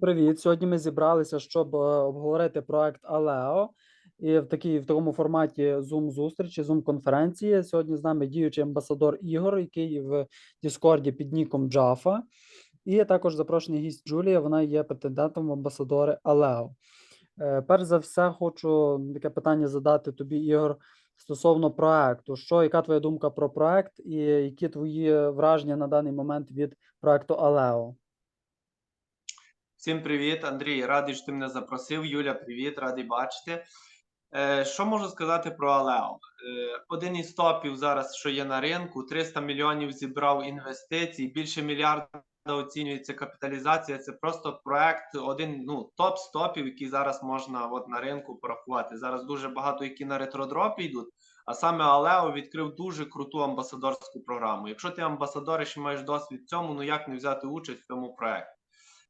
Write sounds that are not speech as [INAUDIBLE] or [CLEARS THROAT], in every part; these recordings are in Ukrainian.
Привіт. Сьогодні ми зібралися, щоб е, обговорити проект Алео. І в такій в такому форматі Zoom зустрічі, Zoom конференції. Сьогодні з нами діючий амбасадор Ігор, який в Діскорді під ніком Джафа. І також запрошений гість Джулія. Вона є претендентом амбасадори Алео. Перш за все, хочу таке питання задати тобі, Ігор, стосовно проекту. Що, яка твоя думка про проект, і які твої враження на даний момент від проекту Алео? Всім привіт, Андрій. Радий, що ти мене запросив. Юля, привіт, радий бачити. Е, що можу сказати про Алео? Е, один із топів зараз, що є на ринку, 300 мільйонів зібрав інвестицій, більше мільярда оцінюється капіталізація. Це просто проект, один ну топ з топів, який зараз можна от на ринку порахувати. Зараз дуже багато, які на ретродропі йдуть. А саме Алео відкрив дуже круту амбасадорську програму. Якщо ти амбасадор і маєш досвід в цьому, ну як не взяти участь в цьому проекті?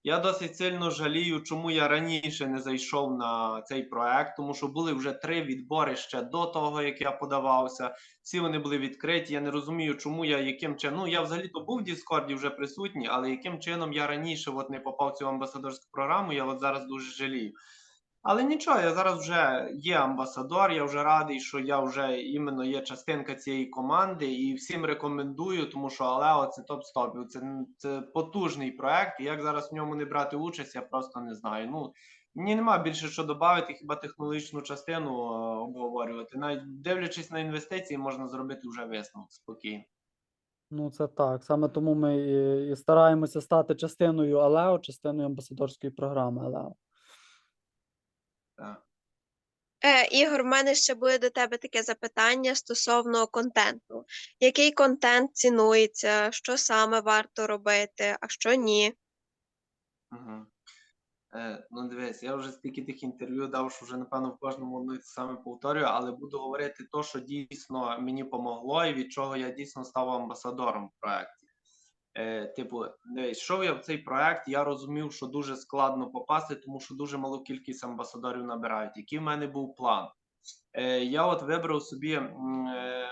Я досить сильно жалію, чому я раніше не зайшов на цей проект, тому що були вже три відбори ще до того, як я подавався. Всі вони були відкриті. Я не розумію, чому я яким чином. Ну я взагалі то був в Діскорді вже присутній, але яким чином я раніше от не попав в цю амбасадорську програму, я от зараз дуже жалію. Але нічого, я зараз вже є амбасадор. Я вже радий, що я вже іменно є частинка цієї команди, і всім рекомендую, тому що Алео це топ стопів. Це, це потужний проект. І як зараз в ньому не брати участь, я просто не знаю. Ну мені нема більше що додати, хіба технологічну частину е, обговорювати. Навіть дивлячись на інвестиції, можна зробити вже висновок спокійно. Ну, це так. Саме тому ми і, і стараємося стати частиною Алео, частиною амбасадорської програми Алео. Так. Е, Ігор, в мене ще буде до тебе таке запитання стосовно контенту. Який контент цінується, що саме варто робити, а що ні? Угу. Е, ну, дивись, я вже стільки тих інтерв'ю дав, що вже напевно в кожному одне саме повторюю, але буду говорити то, що дійсно мені помогло, і від чого я дійсно став амбасадором в проєкті. Е, типу, дивись, йшов я в цей проект, я розумів, що дуже складно попасти, тому що дуже малу кількість амбасадорів набирають. Який в мене був план? Е, я от вибрав собі, е,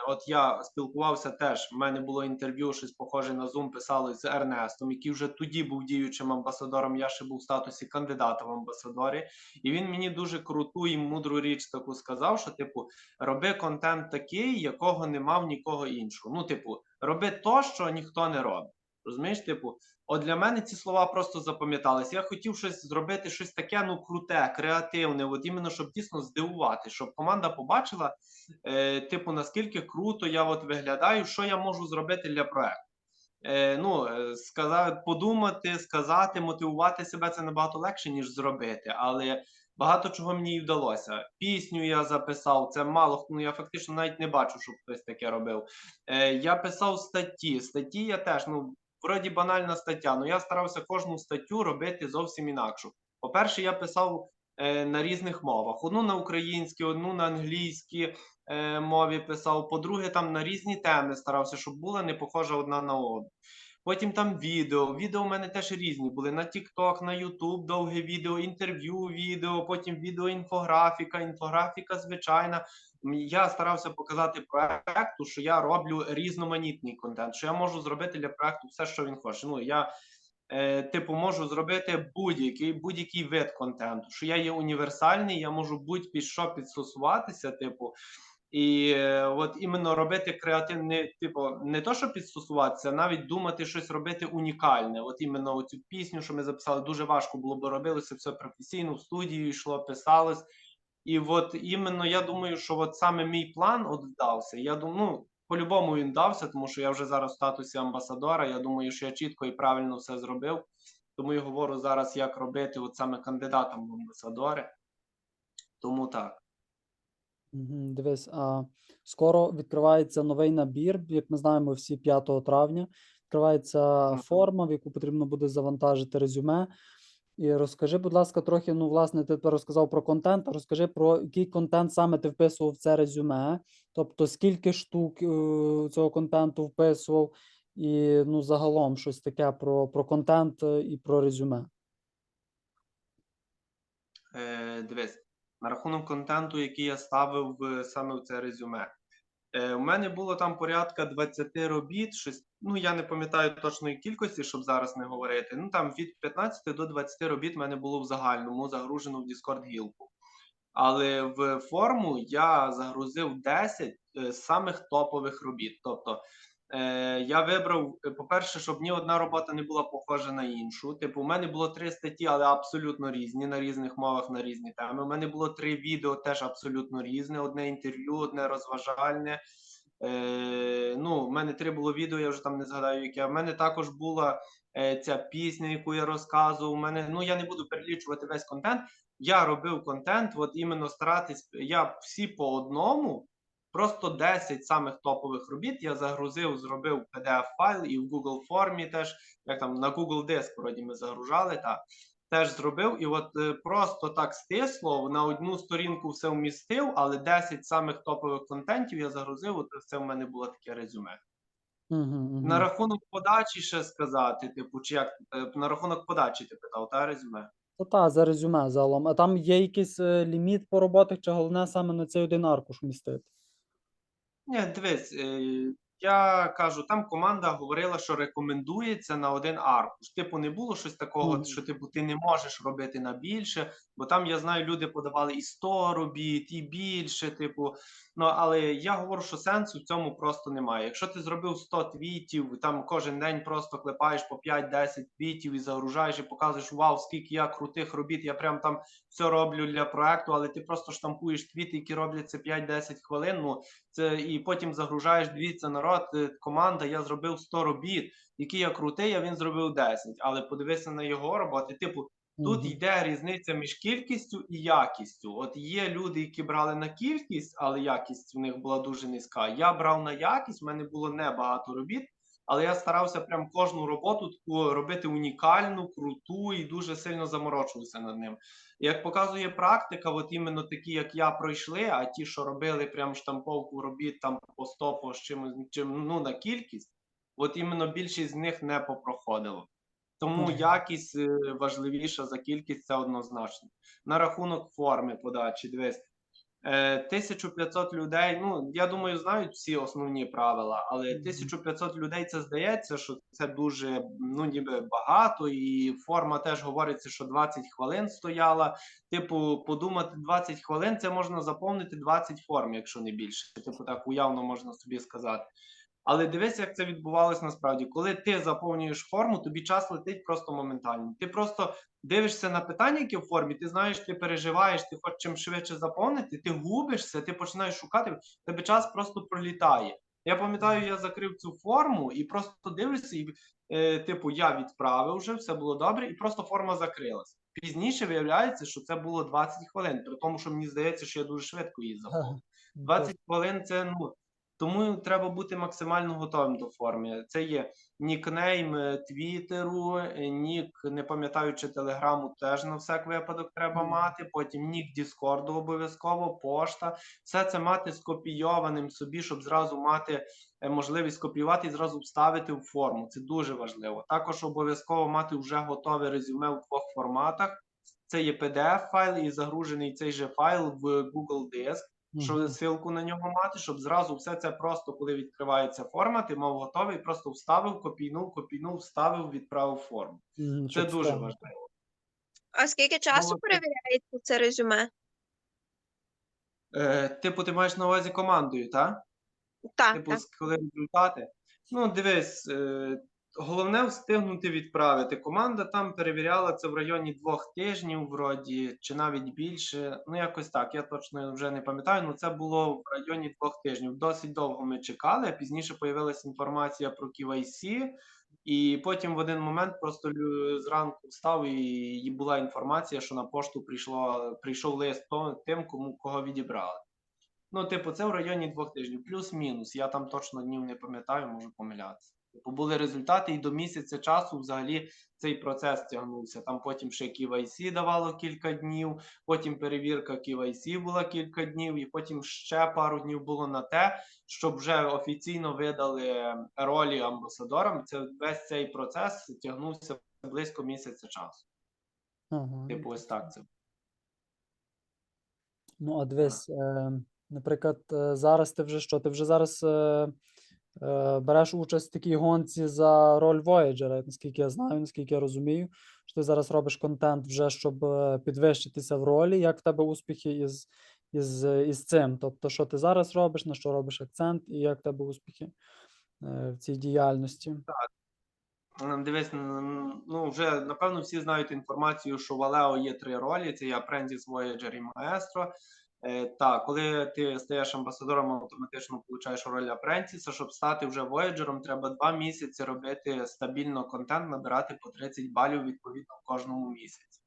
от я спілкувався теж. в мене було інтерв'ю, щось похоже на Zoom, писали з Ернестом, який вже тоді був діючим амбасадором. Я ще був в статусі кандидата в амбасадорі, і він мені дуже круту і мудру річ таку сказав: що, типу, роби контент такий, якого не мав нікого іншого. Ну, типу, роби то, що ніхто не робить. Розумієш, типу, от для мене ці слова просто запам'яталися. Я хотів щось зробити, щось таке, ну круте, креативне, от іменно щоб дійсно здивувати, щоб команда побачила, е, типу, наскільки круто я от виглядаю, що я можу зробити для проекту. Е, ну, е, сказати, подумати, сказати, мотивувати себе це набагато легше, ніж зробити. Але багато чого мені і вдалося. Пісню я записав, це мало ну я фактично навіть не бачу, щоб хтось таке робив. Е, Я писав статті. Статті я теж, ну вроді банальна стаття, але я старався кожну статтю робити зовсім інакшу. По-перше, я писав е, на різних мовах: одну на українській, одну на англійській е, мові писав. По-друге, там на різні теми старався, щоб була не похожа одна на одну. Потім там відео. Відео у мене теж різні були на TikTok, на YouTube, довге відео, інтерв'ю, відео, потім відео, інфографіка, інфографіка звичайна. Я старався показати проекту, що я роблю різноманітний контент, що я можу зробити для проекту все, що він хоче. Ну я е, типу можу зробити будь-який будь-який вид контенту, що я є універсальний, я можу будь-під що підстосуватися, типу. І е, от іменно робити креативне, типу, не то, що підстосуватися, навіть думати щось робити унікальне. От іменно цю пісню, що ми записали, дуже важко було, бо робилося все професійно, в студію йшло, писалось. І от іменно я думаю, що от саме мій план от вдався. Я думаю, ну, по-любому він вдався, тому що я вже зараз в статусі амбасадора. Я думаю, що я чітко і правильно все зробив. Тому я говорю зараз, як робити от саме кандидатом в амбасадори. Тому так. Дивись, а скоро відкривається новий набір, як ми знаємо, всі 5 травня. Відкривається форма, в яку потрібно буде завантажити резюме. І розкажи, будь ласка, трохи, ну, власне, ти розказав про контент, а розкажи про який контент саме ти вписував в це резюме, тобто скільки штук е, цього контенту вписував, і ну, загалом щось таке про, про контент е, і про резюме. Е, дивись, на рахунок контенту, який я ставив е, саме в це резюме. Е, у мене було там порядка 20 робіт, щось, ну я не пам'ятаю точної кількості, щоб зараз не говорити. Ну там від 15 до 20 робіт в мене було в загальному загружено в Discord гілку. Але в форму я загрузив 10 е, самих топових робіт. Тобто е, я вибрав, е, по-перше, щоб ні одна робота не була похожа на іншу. Типу, у мене було три статті, але абсолютно різні на різних мовах на різні теми. У мене було три відео, теж абсолютно різне: одне інтерв'ю, одне розважальне. Е, ну, в мене три було відео, я вже там не згадаю, яке. У мене також була е, ця пісня, яку я розказував. У мене, ну я не буду перелічувати весь контент. Я робив контент, от іменно старатись. Я всі по одному, просто 10 самих топових робіт я загрузив, зробив pdf файл і в Google формі теж, як там на Google Диск вроді ми загружали, так. Теж зробив, і от е, просто так стисло на одну сторінку все вмістив, але 10 самих топових контентів я загрузив. От це в мене було таке резюме. Угу, На рахунок подачі ще сказати, типу, чи як е, на рахунок подачі ти питав, та резюме? Та, та, за резюме загалом. А там є якийсь е, ліміт по роботах, чи головне саме на цей один аркуш вмістити? Ні, дивись, е, я кажу, там команда говорила, що рекомендується на один аркуш. Типу, не було щось такого, Мгм. що типу ти не можеш робити на більше, бо там я знаю, люди подавали і 100 робіт, і більше. Типу, ну але я говорю, що сенсу в цьому просто немає. Якщо ти зробив 100 твітів, там кожен день просто клепаєш по 5-10 твітів і загружаєш і показуєш, вау, скільки я крутих робіт, я прям там все роблю для проекту, але ти просто штампуєш твіти, які робляться 5-10 хвилин. Ну це і потім загружаєш, дивіться, народ, е, команда, я зробив 100 робіт, які я крутий, а він зробив 10. Але подивися на його роботи. Типу, тут йде різниця між кількістю і якістю. От є люди, які брали на кількість, але якість в них була дуже низька. Я брав на якість, в мене було небагато робіт. Але я старався прям кожну роботу таку робити унікальну, круту і дуже сильно заморочувався над ним. Як показує практика, от іменно такі, як я пройшли, а ті, що робили прям штамповку робіт там по 100, по з чимось, чим, ну, на кількість, от іменно більшість з них не попроходило. Тому якість е, важливіша за кількість, це однозначно. На рахунок форми подачі, дивись. Е, 1500 людей, ну я думаю, знають всі основні правила, але Мгм. 1500 людей це здається, що це дуже ну ніби багато, і форма теж говориться, що 20 хвилин стояла. Типу, подумати 20 хвилин, це можна заповнити 20 форм, якщо не більше. Типу, так уявно можна собі сказати. Але дивись, як це відбувалось насправді. Коли ти заповнюєш форму, тобі час летить просто моментально. Ти просто дивишся на питання, які в формі, ти знаєш, ти переживаєш, ти хочеш чим швидше заповнити, ти губишся, ти починаєш шукати, тебе час просто пролітає. Я пам'ятаю, я закрив цю форму і просто дивлюся, і е, типу, я відправив вже, все було добре, і просто форма закрилась. Пізніше виявляється, що це було 20 хвилин, при тому, що мені здається, що я дуже швидко її заповнив. 20 хвилин це ну. Тому треба бути максимально готовим до форми. Це є нікнейм е, Твіттеру, е, нік, не пам'ятаючи телеграму, теж на всяк випадок треба мати. Потім нік Діскорду обов'язково, пошта. Все це мати скопійованим собі, щоб зразу мати е, можливість копіювати і зразу вставити в форму. Це дуже важливо. Також обов'язково мати вже готове резюме в двох форматах. Це є PDF файл і загружений цей же файл в Google Диск що ссылку на нього мати, щоб зразу все це просто, коли відкривається форма, ти мав готовий, просто вставив, копійнув, копійнув, вставив, відправив форму. Це щоб дуже важливо. А скільки часу Ну, перевіряється це резюме? Е, типу, ти маєш на увазі командою, так? Так, Типу, так. коли результати. Ну, дивись, е, головне встигнути відправити. Команда там перевіряла це в районі двох тижнів, вроді, чи навіть більше. Ну, якось так. Я точно вже не пам'ятаю. Ну, це було в районі двох тижнів. Досить довго ми чекали. Пізніше появилася інформація про KYC, і потім в один момент просто зранку встав і була інформація, що на пошту прийшло, прийшов лист тим, кому кого відібрали. Ну, типу, це в районі двох тижнів, плюс-мінус. Я там точно днів не пам'ятаю, можу помилятися. Типу, були результати, і до місяця часу взагалі цей процес тягнувся. Там потім ще KYC давало кілька днів, потім перевірка KYC була кілька днів, і потім ще пару днів було на те, щоб вже офіційно видали ролі амбасадорам. Це весь цей процес тягнувся близько місяця часу. Ага. Типу, ось так це. Ну, а дивись, е, Наприклад, е, зараз ти вже що? Ти вже зараз е, е, береш участь в такій гонці за роль Voyager, наскільки я знаю, наскільки я розумію, що ти зараз робиш контент вже, щоб е, підвищитися в ролі. Як в тебе успіхи із, із, із цим? Тобто, що ти зараз робиш, на що робиш акцент, і як в тебе успіхи е, в цій діяльності? М, Дивись, ну вже напевно всі знають інформацію, що в Алео є три ролі: це є Apprentice, Voyager і Маестро. Е, так, коли ти стаєш амбасадором, автоматично получаєш роль Apprentice. Щоб стати вже Voyager, треба два місяці робити стабільно контент, набирати по 30 балів відповідно в кожному місяці.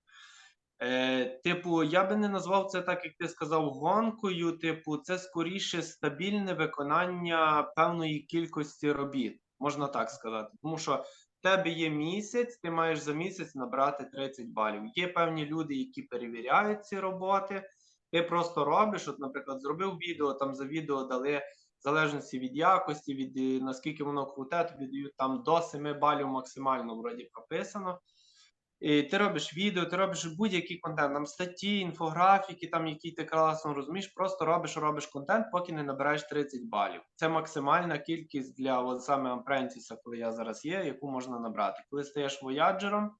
Е, типу, я би не назвав це так, як ти сказав, гонкою. Типу, це скоріше стабільне виконання певної кількості робіт, можна так сказати. Тому що в тебе є місяць, ти маєш за місяць набрати 30 балів. Є певні люди, які перевіряють ці роботи. Ти просто робиш, от, наприклад, зробив відео, там за відео дали. В залежності від якості, від е, наскільки воно круте, тобі дають там до 7 балів максимально вроді прописано. І ти робиш відео, ти робиш будь-який контент, там статті, інфографіки, там які ти класно розумієш, просто робиш, робиш контент, поки не набираєш 30 балів. Це максимальна кількість для от саме Apprentice, коли я зараз є, яку можна набрати. Коли стаєш вояджером,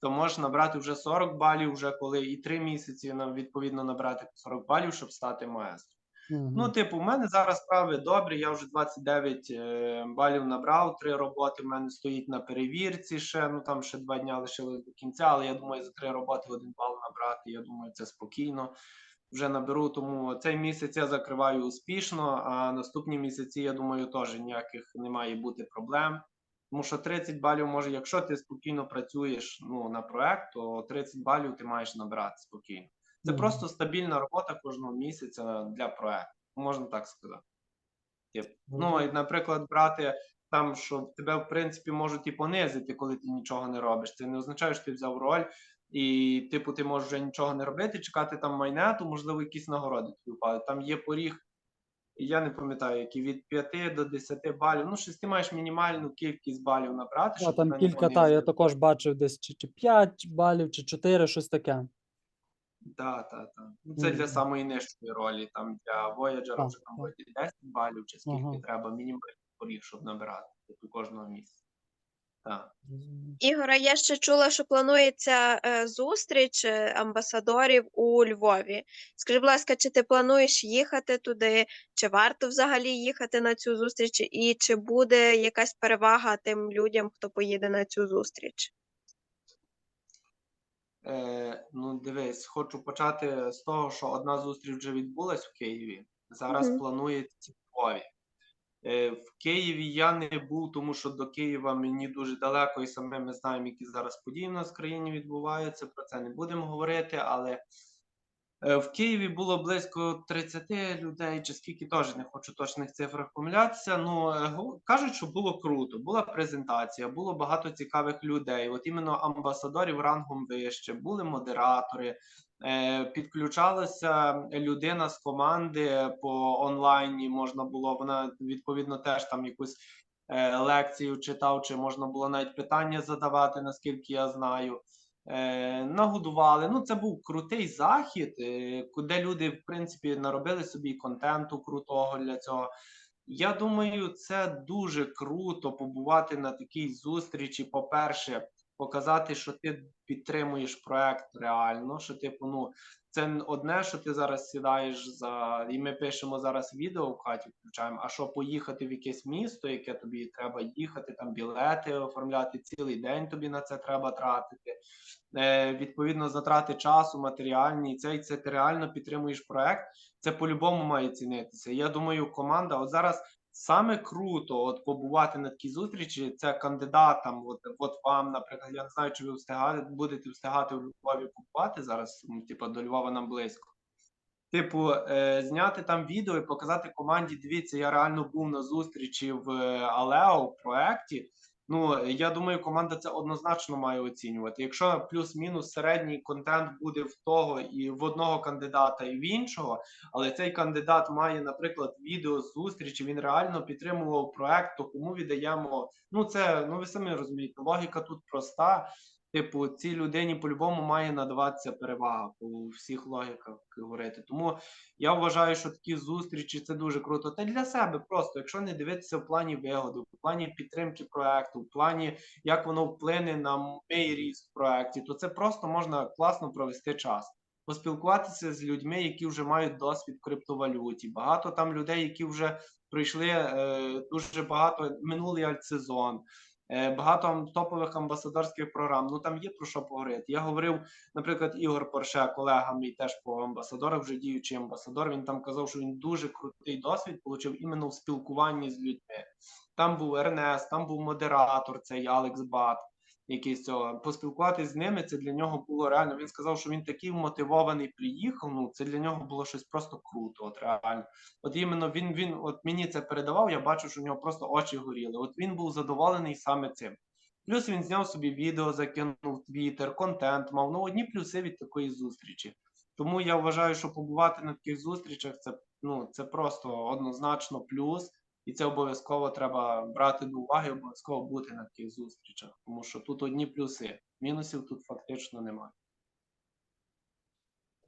то можеш набрати вже 40 балів, вже коли і 3 місяці нам відповідно набрати 40 балів, щоб стати маестро. Мгм. Ну, типу, в мене зараз справи добрі. Я вже 29 е, балів набрав. Три роботи в мене стоїть на перевірці. Ще ну там ще два дня лишилось до кінця. Але я думаю, за три роботи один бал набрати. Я думаю, це спокійно. Вже наберу. Тому цей місяць я закриваю успішно. А наступні місяці, я думаю, теж ніяких не має бути проблем. Тому що 30 балів може, якщо ти спокійно працюєш ну, на проект, то 30 балів ти маєш набрати спокійно. Це Мгм. просто стабільна робота кожного місяця для проекту, можна так сказати. Тип, Ну, і, наприклад, брати там, що тебе, в принципі, можуть і понизити, коли ти нічого не робиш. Це не означає, що ти взяв роль, і, типу, ти можеш вже нічого не робити, чекати там майнету, можливо, якісь нагороди тобі впадуть. Там є поріг, я не пам'ятаю, які від 5 до 10 балів. Ну, щось ти маєш мінімальну кількість балів набрати. Та, щоб там тебе не кілька, та, я понизили. також бачив десь чи, чи 5 балів, чи 4, щось таке. Так, так, так. Ну, це для самої нижчої ролі. Там для Voyager Так, вже там так. вроді 10 балів, чи скільки Ага. треба, мінімальних поріг, щоб набирати типу, кожного місяця. Так. Ігора, я ще чула, що планується е, зустріч е, амбасадорів у Львові. Скажи, будь ласка, чи ти плануєш їхати туди, чи варто взагалі їхати на цю зустріч, і чи буде якась перевага тим людям, хто поїде на цю зустріч? Е, ну, дивись, хочу почати з того, що одна зустріч вже відбулась в Києві. Зараз Мгм. планується в Львові. Е, в Києві я не був, тому що до Києва мені дуже далеко, і саме ми знаємо, які зараз події в нас в країні відбуваються. Про це не будемо говорити, але Е, В Києві було близько 30 людей, чи скільки теж не хочу точних цифрах помилятися. Ну е, кажуть, що було круто. Була презентація, було багато цікавих людей. От іменно амбасадорів рангом вище, були модератори. Е, Підключалася людина з команди по онлайні. Можна було вона відповідно теж там якусь е, лекцію читав, чи можна було навіть питання задавати, наскільки я знаю е, нагодували. Ну, це був крутий захід, де люди, в принципі, наробили собі контенту крутого для цього. Я думаю, це дуже круто побувати на такій зустрічі. По-перше, показати, що ти підтримуєш проект реально, що типу, ну. Це одне, що ти зараз сідаєш за, і ми пишемо зараз відео в хаті, включаємо. А що поїхати в якесь місто, яке тобі треба їхати, там білети оформляти, цілий день тобі на це треба тратити е, відповідно затрати часу, матеріальні, і це, це ти реально підтримуєш проект. Це по-любому має цінитися. Я думаю, команда, от зараз саме круто от побувати на такій зустрічі. Це кандидатам, от, от вам, наприклад, я не знаю, чи ви встигати, будете встигати в Львові купувати зараз, ну, типу, до Львова нам близько. Типу, е, зняти там відео і показати команді. Дивіться, я реально був на зустрічі в е, Алео в проєкті. Ну, я думаю, команда це однозначно має оцінювати. Якщо плюс-мінус середній контент буде в того і в одного кандидата, і в іншого, але цей кандидат має, наприклад, відео з зустрічі, він реально підтримував проект, то кому віддаємо. Ну, це ну ви самі розумієте, логіка тут проста. Типу, цій людині по-любому має надаватися перевага по всіх логіках говорити. Тому я вважаю, що такі зустрічі це дуже круто. Та для себе просто, якщо не дивитися в плані вигоди, в плані підтримки проекту, в плані як воно вплине на мій ріст в проекті, то це просто можна класно провести час. Поспілкуватися з людьми, які вже мають досвід в криптовалюті. Багато там людей, які вже пройшли е, дуже багато минулий альтсезон. Е, Багато топових амбасадорських програм. Ну там є про що поговорити. Я говорив, наприклад, Ігор Порше, колега мій теж по амбасадорах, вже діючий амбасадор. Він там казав, що він дуже крутий досвід отримав іменно в спілкуванні з людьми. Там був Ернест, там був модератор, цей Алекс Бат, який з цього. Поспілкуватися з ними це для нього було реально. Він сказав, що він такий мотивований приїхав. Ну це для нього було щось просто круто. От реально. От іменно він він от мені це передавав. Я бачу, що у нього просто очі горіли. От він був задоволений саме цим. Плюс він зняв собі відео, закинув Твіттер, контент мав. Ну, одні плюси від такої зустрічі. Тому я вважаю, що побувати на таких зустрічах це ну це просто однозначно плюс, і це обов'язково треба брати до уваги, обов'язково бути на таких зустрічах, тому що тут одні плюси. Мінусів тут фактично немає.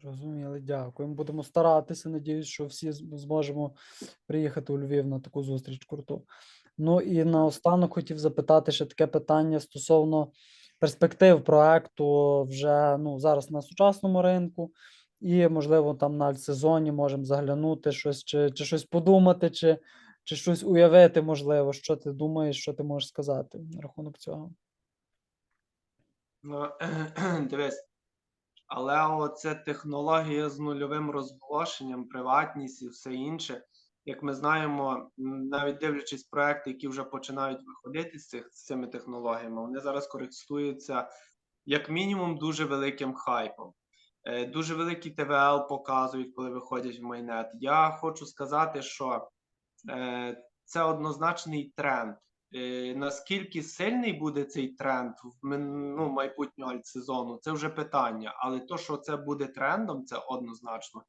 Зрозуміли, дякуємо. Будемо старатися. Надіюсь, що всі зможемо приїхати у Львів на таку зустріч круту. Ну і наостанок хотів запитати ще таке питання стосовно перспектив проекту вже ну, зараз на сучасному ринку, і, можливо, там на альтсезоні можемо заглянути щось, чи, чи щось подумати, чи, чи щось уявити, можливо. Що ти думаєш, що ти можеш сказати на рахунок цього? Ну, [CLEARS THROAT] дивись, але це технологія з нульовим розголошенням, приватність і все інше. Як ми знаємо, навіть дивлячись проекти, які вже починають виходити з цих з цими технологіями, вони зараз користуються як мінімум дуже великим хайпом. Е, Дуже великий ТВЛ показують, коли виходять в майнет. Я хочу сказати, що це однозначний тренд. Е, Наскільки сильний буде цей тренд в ну, майбутнього альтсезону, це вже питання. Але то, що це буде трендом, це однозначно.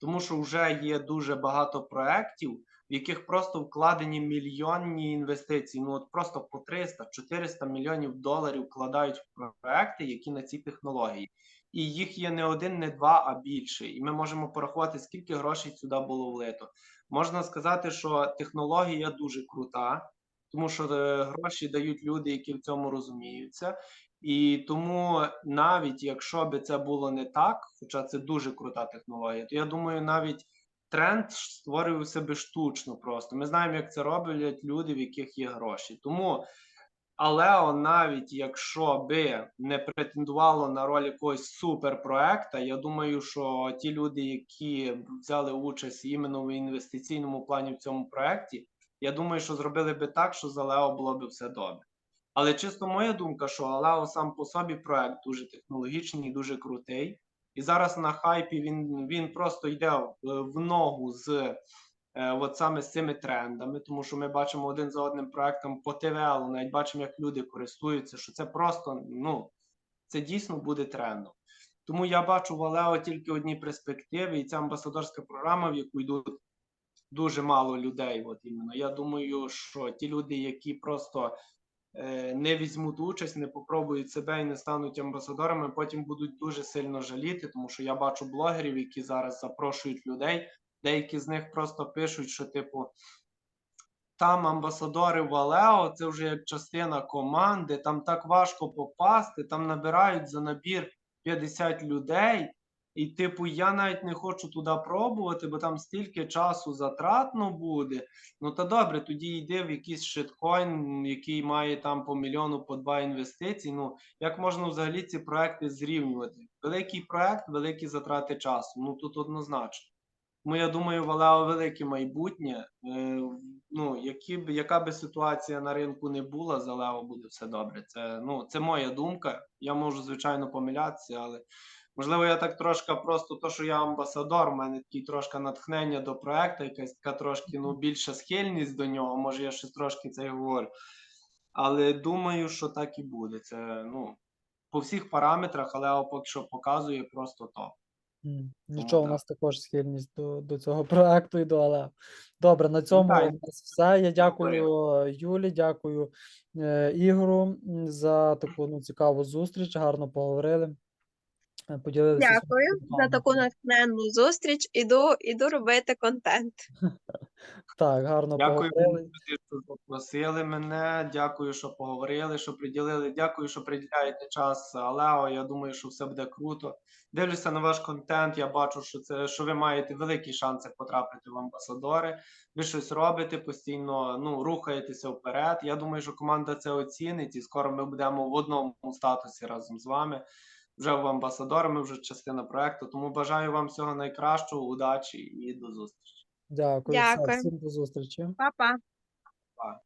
Тому що вже є дуже багато проєктів, в яких просто вкладені мільйонні інвестиції. Ну от просто по 300-400 мільйонів доларів вкладають в проекти, які на ці технології. І їх є не один, не два, а більше. І ми можемо порахувати, скільки грошей сюди було влито. Можна сказати, що технологія дуже крута, тому що е, гроші дають люди, які в цьому розуміються. І тому навіть якщо би це було не так, хоча це дуже крута технологія, то я думаю, навіть тренд створювався би штучно просто. Ми знаємо, як це роблять люди, в яких є гроші. Тому Алео, навіть якщо би не претендувало на роль якогось суперпроекта, я думаю, що ті люди, які взяли участь іменно в інвестиційному плані в цьому проекті, я думаю, що зробили би так, що з Алео було б все добре. Але чисто моя думка, що Алео сам по собі проект дуже технологічний, дуже крутий. І зараз на хайпі він, він просто йде в, в ногу з е, от саме з цими трендами, тому що ми бачимо один за одним проектом по ТВЛ, навіть бачимо, як люди користуються, що це просто ну це дійсно буде трендом. Тому я бачу в Алео тільки одні перспективи, і ця амбасадорська програма, в яку йдуть дуже мало людей. От іменно. Я думаю, що ті люди, які просто е, не візьмуть участь, не попробують себе і не стануть амбасадорами, потім будуть дуже сильно жаліти, тому що я бачу блогерів, які зараз запрошують людей. Деякі з них просто пишуть, що типу. Там амбасадори в Алео, це вже як частина команди, там так важко попасти, там набирають за набір 50 людей, і, типу, я навіть не хочу туди пробувати, бо там стільки часу затратно буде. Ну та добре, тоді йди в якийсь шиткоін, який має там по мільйону, по два інвестицій. Ну як можна взагалі ці проекти зрівнювати? Великий проект, великі затрати часу. Ну тут однозначно. Тому я думаю, в Алео велике майбутнє. Е, ну, які б, яка би ситуація на ринку не була, з Алео буде все добре. Це, ну, це моя думка. Я можу, звичайно, помилятися, але можливо, я так трошки просто то, що я амбасадор, в мене такий трошки натхнення до проекту, якась така трошки ну, більша схильність до нього. Може, я щось трошки це й говорю. Але думаю, що так і буде. Це ну, по всіх параметрах, Алео поки що показує просто топ. М, Нічого, у нас також схильність до, до цього [LAUGHS] проекту і до Алео. Добре, на цьому у нас все. Я дякую Дякую. Юлі, дякую е, Ігору за таку ну, цікаву зустріч. Гарно поговорили. Е, Поділилися Дякую за таку натхненну зустріч. Іду, іду робити контент. [LAUGHS] Так, гарно Дякую, поговорили. що запросили мене. Дякую, що поговорили, що приділили. Дякую, що приділяєте час Алео. Я думаю, що все буде круто. Дивлюся на ваш контент. Я бачу, що це що ви маєте великі шанси потрапити в амбасадори. Ви щось робите постійно, ну рухаєтеся вперед. Я думаю, що команда це оцінить, і скоро ми будемо в одному статусі разом з вами. Вже в амбасадорами вже частина проекту. Тому бажаю вам всього найкращого, удачі і до зустрічі. Дякую. Дякую. Всім до зустрічі. Па-па. Па.